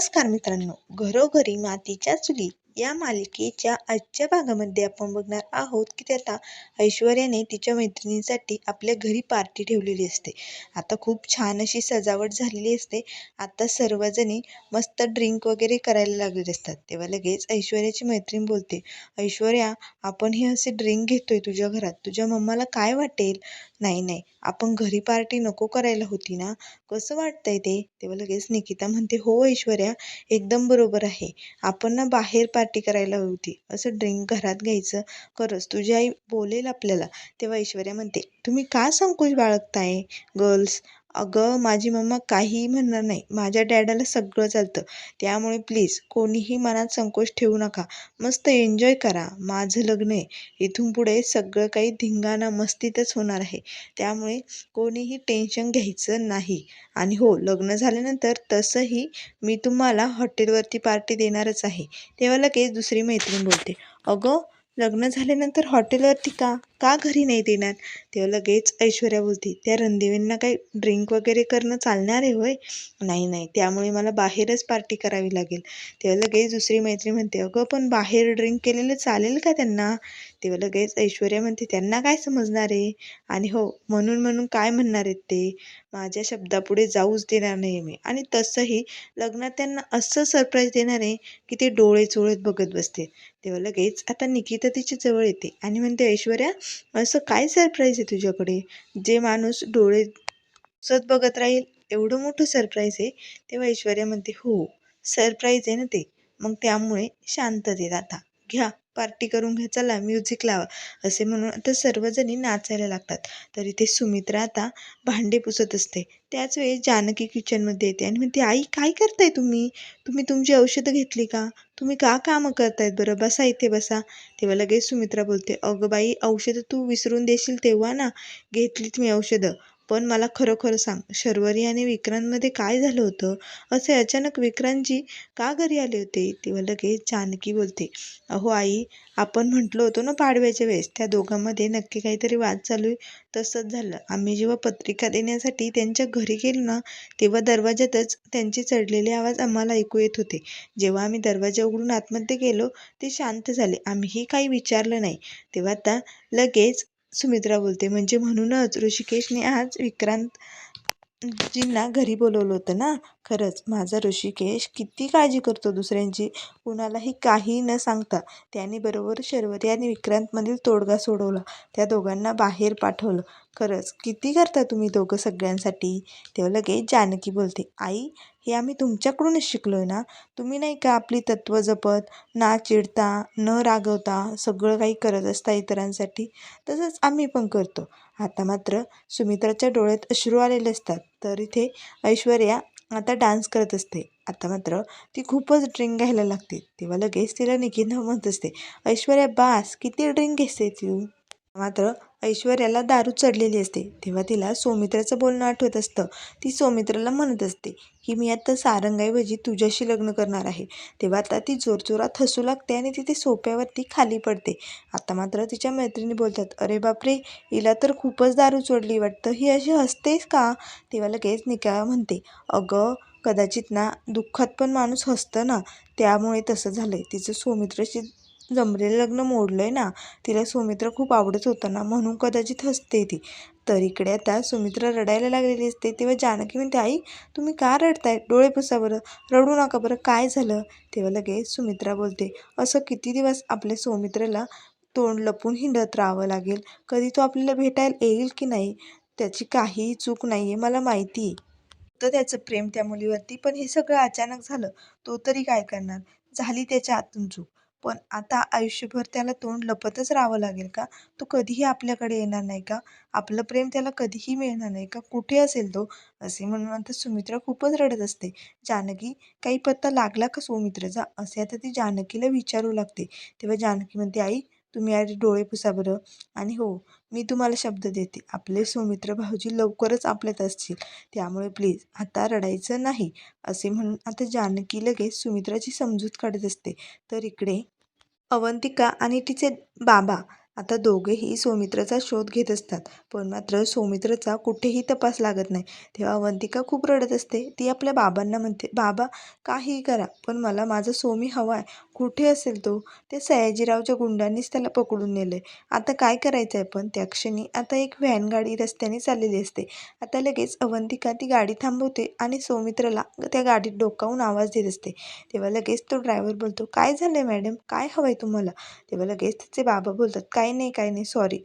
नमस्कार मित्रांनो. घरोघरी मातीच्या चुली या मालिकेच्या आजच्या भागामध्ये आपण बघणार आहोत की त्याला ऐश्वर्याने तिच्या मैत्रिणींसाठी आपल्या घरी पार्टी ठेवलेली असते. आता खूप छान अशी सजावट झालेली असते. आता सर्वजणी मस्त ड्रिंक वगैरे करायला लागलेले असतात. तेव्हा लगेच ऐश्वर्याची मैत्रीण बोलते ऐश्वर्या आपण हे असे ड्रिंक घेतोय तुझ्या घरात. तुझ्या मम्माला काय वाटेल? नाही नाही. आपण घरी पार्टी नको करायला होती ना. कसं वाटतंय ते? तेव्हा लगेच निकिता म्हणते हो ऐश्वर्या एकदम बरोबर आहे. आपण ना बाहेर पार्टी करायला हवी होती. असं ड्रिंक घरात घ्यायचं. खरंच तुझी आई बोलेल आपल्याला. तेव्हा ऐश्वर्या म्हणते तुम्ही का संकोच बाळगताय गर्ल्स अगं माझी मम्मा काहीही म्हणणार नाही. माझ्या डॅडाला सगळं चालतं. त्यामुळे प्लीज कोणीही मनात संकोच ठेवू नका. मस्त एन्जॉय करा. माझं लग्न आहे. इथून पुढे सगळं काही धिंगाणा मस्तीतच होणार आहे. त्यामुळे कोणीही टेन्शन घ्यायचं नाही. आणि हो लग्न झाल्यानंतर तसंही मी तुम्हाला हॉटेलवरती पार्टी देणारच आहे. तेव्हा लगेच दुसरी मैत्रीण बोलते अगं लग्न झाल्यानंतर हॉटेलवरती का? का घरी नाही देणार? तेव्हा लगेच ऐश्वर्या बोलते त्या रणदेवींना काही ड्रिंक वगैरे करणं चालणार आहे होय? नाही नाही त्यामुळे मला बाहेरच पार्टी करावी लागेल. तेव्हा लगेच दुसरी मैत्री म्हणते अगं पण बाहेर ड्रिंक केलेलं चालेल का त्यांना? तेव्हा लगेच ऐश्वर्या म्हणते त्यांना काय समजणार आहे? आणि हो म्हणून म्हणून काय म्हणणार आहेत ते? माझ्या शब्दापुढे जाऊच देणार नाही मी. आणि तसंही लग्नात त्यांना असं सरप्राईज देणार आहे की ते डोळे चोळत बघत बसते. तेव्हा लगेच आता निकिता तिच्या जवळ येते आणि म्हणते ऐश्वर्या असं काय सरप्राईज आहे तुझ्याकडे? जे माणूस डोळे सत बघत राहील एवढं मोठं सरप्राईज आहे तेव्हा ऐश्वर्या म्हणते हो सरप्राईज आहे ना ते. मग त्यामुळे शांततेत आता घ्या पार्टी करून घ्या चला म्युझिक लावा. असे म्हणून आता सर्वजणी नाचायला लागतात. तर इथे सुमित्रा आता भांडे पुसत असते. त्याच वेळी जानकी किचनमध्ये येते आणि म्हणते आई काय करताय तुम्ही? तुम्ही तुमची औषधं घेतली का? तुम्ही का कामं करतायत बरं? बसा इथे बसा. तेव्हा लगेच सुमित्रा बोलते अगं बाई औषधं तू विसरून देशील तेव्हा ना? घेतलीत मी औषधं. पण मला खरोखर सांग शर्वरी आणि विक्रांतमध्ये काय झालं होतं? असे अचानक विक्रांतजी का घरी आले होते? तेव्हा लगेच जानकी बोलते. अहो आई आपण म्हटलो होतो ना पाडव्याच्या वेळेस त्या दोघांमध्ये नक्की काहीतरी वाद चालू आहे. तसंच झालं. आम्ही जेव्हा पत्रिका देण्यासाठी त्यांच्या घरी गेलो ना तेव्हा दरवाज्यातच त्यांचे चढलेले आवाज आम्हाला ऐकू येत होते. जेव्हा आम्ही दरवाजा उघडून आतमध्ये गेलो ते शांत झाले. आम्हीही काही विचारलं नाही. तेव्हा आता लगेच सुमित्रा बोलते म्हणजे म्हणूनच ऋषिकेशने आज विक्रांत जींना घरी बोलवलं होतं ना? खरंच माझा ऋषिकेश किती काळजी करतो दुसऱ्यांची. कुणालाही काही न सांगता त्याने बरोबर शर्वरी आणि विक्रांतमधील तोडगा सोडवला. त्या दोघांना बाहेर पाठवलं. खरंच किती करता तुम्ही दोघं सगळ्यांसाठी? तेव्हा लगेच जानकी बोलते आई हे आम्ही तुमच्याकडूनच शिकलो आहे ना. तुम्ही नाही का आपली तत्त्व जपत ना चिडता न रागवता सगळं काही करत असता इतरांसाठी. तसंच आम्ही पण करतो. आता मात्र सुमित्राच्या डोळ्यात अश्रू आलेले असतात. तर इथे ऐश्वर्या आता डान्स करत असते. आता मात्र ती खूपच ड्रिंक घ्यायला लागते. तेव्हा लगेच तिला निकिता म्हणत असते ऐश्वर्या बास किती ड्रिंक घेते तू? मात्र ऐश्वर्याला दारू चढलेली असते. तेव्हा तिला सौमित्राचं बोलणं आठवत असतं. ती सौमित्राला म्हणत असते की मी आता सारंगाईऐवजी तुझ्याशी लग्न करणार आहे. तेव्हा आता ती जोरजोरात हसू लागते आणि तिथे सोप्यावरती खाली पडते. आता मात्र तिच्या मैत्रिणी बोलतात अरे बापरे हिला तर खूपच दारू चोडली वाटतं. ही अशी हसतेस का? तेव्हा लगेच निका म्हणते अगं कदाचित ना दुःखात पण माणूस हसतं ना. त्यामुळे तसं झालं आहे तिचं सौमित्राशी जमलेलं लग्न मोडलं आहे ना तिला सुमित्र खूप आवडत होता ना म्हणून कदाचित हसते ती. तर इकडे आता सुमित्रा रडायला लागलेली असते तेव्हा जानकी म्हणते आई तुम्ही का रडताय? डोळे पुसा बरं. रडू नका बरं. काय झालं? तेव्हा लगेच सुमित्रा बोलते असं किती दिवस आपल्या सौमित्राला तोंड लपून हिंडत राहावं लागेल? कधी तो आपल्याला भेटायला येईल की नाही? त्याची काहीही चूक नाही आहे मला माहिती आहे. तर त्याचं प्रेम त्या मुलीवरती पण हे सगळं अचानक झालं. तो तरी काय करणार? झाली त्याच्या आतून चूक. पण आता आयुष्यभर त्याला तोंड लपतच राहावं लागेल का? तो कधीही आपल्याकडे येणार नाही का? आपलं प्रेम त्याला कधीही मिळणार नाही का? कुठे असेल तो? असे म्हणून आता सुमित्रा खूपच रडत असते. जानकी काही पत्ता लागला का सुमित्राचा असे आता ती जानकीला विचारू लागते. तेव्हा जानकी म्हणते आई तुम्ही आधी डोळे पुसा बरं. आणि हो मी तुम्हाला शब्द देते. आपले सुमित्र भाऊजी लवकरच आपल्यात असतील. त्यामुळे प्लीज आता रडायचं नाही असे म्हणून आता जानकी लगेच सुमित्राची समजूत काढत असते. तर इकडे अवंतिका आणि तिचे बाबा आता दोघेही सौमित्राचा शोध घेत असतात. पण मात्र सौमित्रचा कुठेही तपास लागत नाही. तेव्हा अवंतिका खूप रडत असते. ती आपल्या बाबांना म्हणते बाबा काहीही करा पण मला माझा सोमी हवा आहे. कुठे असेल तो? ते सयाजीरावच्या गुंडांनीच त्याला पकडून नेलं आहे आता काय करायचं आहे पण? त्या क्षणी आता एक व्हॅन गाडी रस्त्याने चाललेली असते. आता लगेच अवंतिका ती गाडी थांबवते आणि सौमित्रला त्या गाडीत डोकावून आवाज देत असते. तेव्हा लगेच तो ड्रायव्हर बोलतो काय झालं आहे मॅडम? काय हवं आहे तुम्हाला? तेव्हा लगेच त्याचे बाबा बोलतात काही नाही काही नाही सॉरी.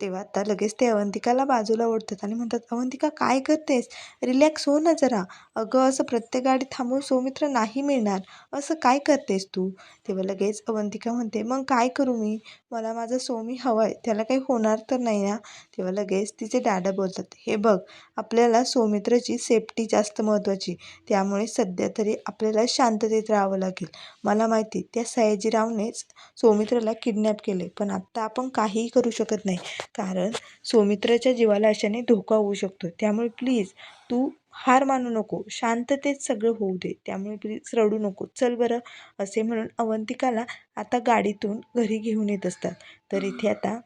तेव्हा आता लगेच ते अवंतिकाला बाजूला ओढतात आणि म्हणतात अवंतिका काय करतेस? रिलॅक्स हो ना जरा. अगं असं प्रत्येक गाडी थांबून सौमित्र नाही मिळणार. असं काय करतेस तू? तेव्हा लगेच अवंतिका म्हणते मग काय करू मी? मला माझा सोमी हवा आहे त्याला काही होणार तर नाही ना? तेव्हा लगेच तिचे डॅडा बोलतात हे बघ आपल्याला सौमित्रची सेफ्टी जास्त महत्त्वाची. त्यामुळे सध्या तरी आपल्याला शांततेत राहावं लागेल. मला माहिती त्या सयाजीरावनेच सौमित्रला किडनॅप केले पण आत्ता आपण काहीही करू शकत नाही. कारण सौमित्राच्या जीवाला अशाने धोका होऊ शकतो. त्यामुळे प्लीज तू हार मानू नको. शांततेत सगळं होऊ दे. त्यामुळे प्लीज रडू नको. चल बरं असे म्हणून अवंतिकाला आता गाडीतून घरी घेऊन येत असतात. तर इथे आता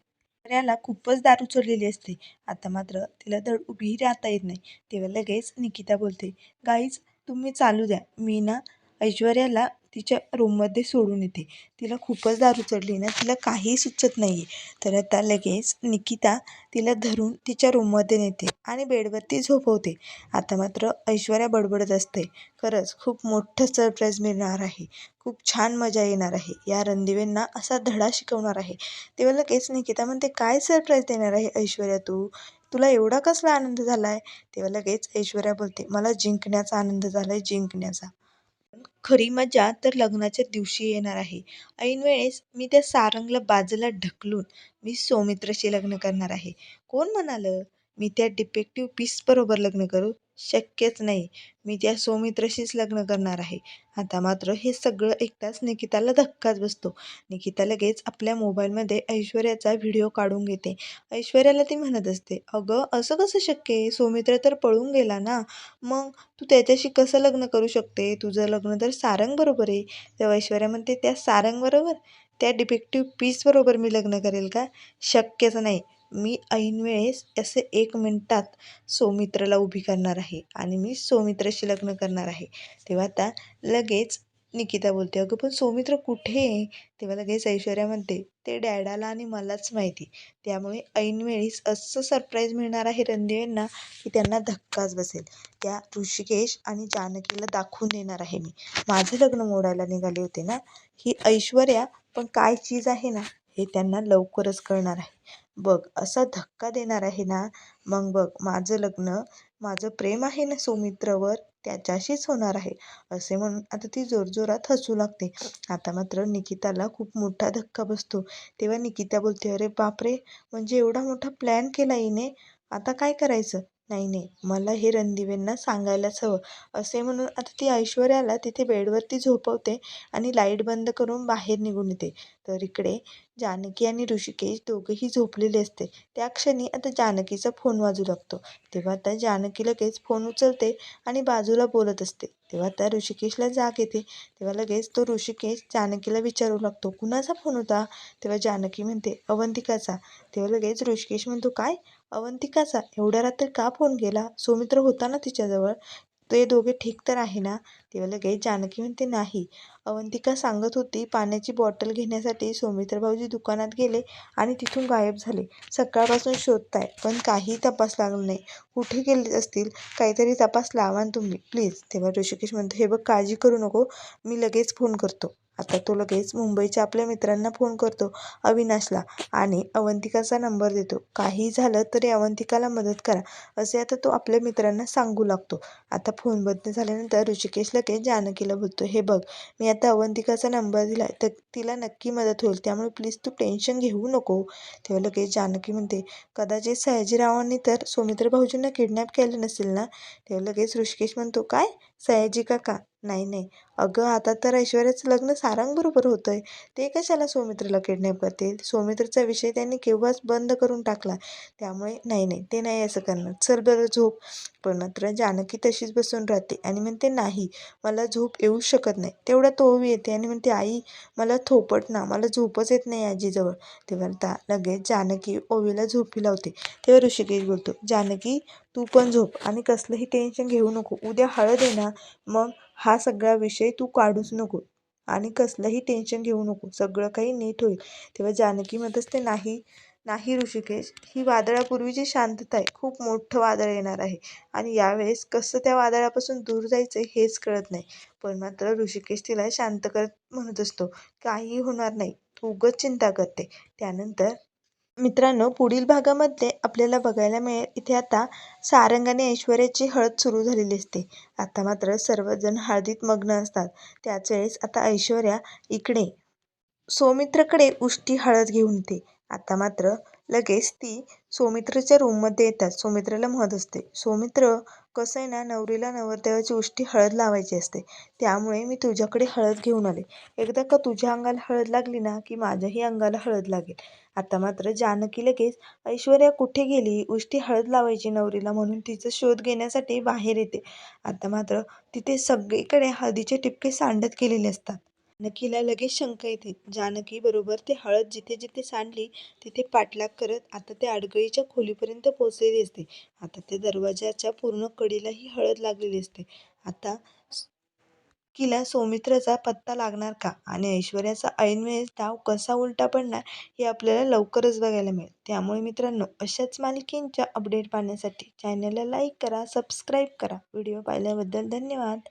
याला खूपच दारू चढलेली असते. आता मात्र तिला धड उभीही राहता येत नाही. तेव्हा लगेच निकिता बोलते गाईज तुम्ही चालू द्या. मी ना ऐश्वर्याला तिच्या रूममध्ये सोडून येते. तिला खूपच दारू चढली ना तिला काही सुचत नाही आहे तर आता लगेच निकिता तिला धरून तिच्या रूममध्ये नेते आणि बेडवरती झोपवते. आता मात्र ऐश्वर्या बडबडत असते. खरंच खूप मोठं सरप्राईज मिळणार आहे. खूप छान मजा येणार आहे. या रणदिवेंना असा धडा शिकवणार आहे. तेव्हा लगेच निकिता म्हणते काय सरप्राईज देणार आहे ऐश्वर्या तू? तुला एवढा कसला आनंद झाला आहे तेव्हा लगेच ऐश्वर्या बोलते मला जिंकण्याचा आनंद झाला आहे जिंकण्याचा. खरी मजा तर लग्नाच्या दिवशी येणार आहे. ऐनवेळेस मी त्या सारंगला बाजूला ढकलून मी सौमित्रशी लग्न करणार आहे. कोण म्हणालं? मी त्या डिफेक्टिव्ह पीसबरोबर लग्न करू? शक्यच नाही. मी त्या सौमित्रशीच लग्न करणार आहे. आता मात्र हे सगळं ऐकताच निकिताला धक्काच बसतो. निकिता लगेच आपल्या मोबाईलमध्ये ऐश्वर्याचा व्हिडिओ काढून घेते. ऐश्वर्याला ती म्हणत असते अगं असं कसं शक्य आहे? सौमित्र तर पळून गेला ना. मग तू त्याच्याशी कसं लग्न करू शकते? तुझं लग्न तर सारंगबरोबर आहे. तेव्हा ऐश्वर्या म्हणते त्या सारंगबरोबर त्या डिफेक्टिव्ह पीसबरोबर मी लग्न करेल का? शक्यच नाही. मी ऐन वेळेस असे एक मिनटात सौमित्रला उभी करणार आहे आणि मी सौमित्राशी लग्न करणार आहे. तेव्हा आता लगेच निकिता बोलते अगं पण सौमित्र कुठे आहे? तेव्हा लगेच ऐश्वर्या म्हणते ते डॅडाला आणि मलाच माहिती. त्यामुळे ऐनवेळीस असं सरप्राईज मिळणार आहे रणदेवींना की त्यांना धक्काच बसेल. त्या ऋषिकेश आणि जानकीला दाखवून देणार आहे मी. माझं लग्न मोडायला निघाले होते ना? ही ऐश्वर्या पण काय चीज आहे ना? हे त्यांना लवकरच कळणार आहे. बघ असा धक्का देणार आहे ना? मग बघ माझं लग्न माझं प्रेम आहे ना सौमित्रवर त्याच्याशीच होणार आहे. असे म्हणून आता ती जोरजोरात हसू लागते. आता मात्र निकिताला खूप मोठा धक्का बसतो. तेव्हा निकिता बोलते अरे बापरे! म्हणजे एवढा मोठा प्लॅन केला हिने? आता काय करायचं? नाही नाही मला हे रणदिवेंना सांगायलाच हवं. असे म्हणून आता ती ऐश्वर्याला तिथे बेडवरती झोपवते आणि लाइट बंद करून बाहेर निघून येते. तर इकडे जानकी आणि ऋषिकेश दोघंही झोपलेले असते. त्या क्षणी आता जानकीचा फोन वाजू लागतो. तेव्हा आता जानकी लगेच फोन उचलते आणि बाजूला बोलत असते. तेव्हा त्या ऋषिकेशला जाग येते. तेव्हा लगेच तो ऋषिकेश जानकीला विचारू लागतो कुणाचा फोन होता? तेव्हा जानकी म्हणते अवंतिकाचा. तेव्हा लगेच ऋषिकेश म्हणतो काय? अवंतिकाचा? एवढ्या रात्री का फोन केला? सोमित्र होता ना तिच्याजवळ? ते दोघे ठीक तर आहे ना? तेव्हा लगेच जानकी म्हणते नाही. अवंतिका सांगत होती पाण्याची बॉटल घेण्यासाठी सौमित्र भाऊजी दुकानात गेले आणि तिथून गायब झाले. सकाळपासून शोधताय पण काही तपास लागला नाही. कुठे गेले असतील? काहीतरी तपास लावा तुम्ही प्लीज. तेव्हा ऋषिकेश म्हणतो हे बघ काळजी करू नको. मी लगेच फोन करतो. आता तो लगेच मुंबईच्या आपल्या मित्रांना फोन करतो अविनाशला. आणि अवंतिकाचा नंबर देतो. काही झालं तरी अवंतिकाला मदत करा असे आता तो आपल्या मित्रांना सांगू लागतो. आता फोन बंद झाल्यानंतर ऋषिकेश लगेच जानकीला बोलतो हे बघ मी आता अवंतिकाचा नंबर दिला तर तिला नक्की मदत होईल त्यामुळे प्लीज तू टेन्शन घेऊ नको. तेव्हा लगेच जानकी म्हणते कदाचित सयाजीरावांनी तर सौमित्र भाऊजींना किडनॅप केलं नसेल ना? तेव्हा लगेच ऋषिकेश म्हणतो काय? सयाजी काका नाही नाही. अगं आता तर ऐश्वर्याचं लग्न सारंगबरोबर होतं आहे ते कशाला सौमित्रला किडनॅप करतील? सौमित्रचा विषय त्यांनी केव्हाच बंद करून टाकला. त्यामुळे नाही नाही. ते नाही असं करणार. चल बरं झोप. पण मात्र जानकी तशीच बसून राहते आणि म्हणते नाही मला झोप येऊ शकत नाही. तेवढा तो ओवी येते आणि म्हणते आई मला थोपट ना. मला झोपच येत नाही आजीजवळ. तेव्हा ता लगेच जानकी ओवीला झोपी लावते. तेव्हा ऋषिकेश बोलतो जानकी तू पण झोप आणि कसलंही टेन्शन घेऊ नको. उद्या हळद आहे ना मग हा सगळा विषय तू काढूच नको. आणि कसलंही टेन्शन घेऊ नको. सगळं काही नीट होईल. तेव्हा जानकी म्हणत असते नाही नाही ऋषिकेश. ही वादळापूर्वीची शांतता आहे खूप मोठं वादळ येणार आहे. आणि यावेळेस कसं त्या वादळापासून दूर जायचं हेच कळत नाही. पण मात्र ऋषिकेश तिला शांत करत म्हणत असतो काही होणार नाही. तू उगाच चिंता करते. त्यानंतर मित्रांनो पुढील भागामध्ये आपल्याला बघायला मिळेल इथे आता सारंग आणि ऐश्वर्याची हळद सुरू झालेली असते. आता मात्र सर्वजण हळदीत मग्न असतात. त्याच वेळेस आता ऐश्वर्या इकडे सौमित्रकडे उष्टी हळद घेऊन येते. आता मात्र लगेच ती सौमित्रच्या रूममध्ये येतात. सौमित्राला म्हणत असते. सौमित्र कसं आहे ना नवरीला नवरदेवाची उष्टी हळद लावायची असते. त्यामुळे मी तुझ्याकडे हळद घेऊन आले. एकदा का तुझ्या अंगाला हळद लागली ना की माझ्याही अंगाला हळद लागेल. आता मात्र जानकी लगेच ऐश्वर्या कुठे गेली? उष्टी हळद लावायची नवरीला म्हणून तिचा शोध घेण्यासाठी बाहेर येते. आता मात्र तिथे सगळीकडे हळदीचे टिपके सांडत गेलेले असतात. जानकीला लगेच शंका येते. जानकी बरोबर ते हळद जिथे जिथे सांडली तिथे पाठलाग करत आता ते आडगळीच्या खोलीपर्यंत पोहोचलेली असते. आता त्या दरवाजाच्या पूर्ण कडीलाही हळद लागलेली असते. आता किला सौमित्राचा पत्ता लागणार का? आणि ऐश्वर्याचा ऐनवेळेस डाव कसा उलटा पडणार हे आपल्याला लवकरच बघायला मिळेल. त्यामुळे मित्रांनो अशाच मालिकेंच्या अपडेट पाहण्यासाठी चॅनलला लाईक करा सबस्क्राईब करा. व्हिडिओ पाहिल्याबद्दल धन्यवाद.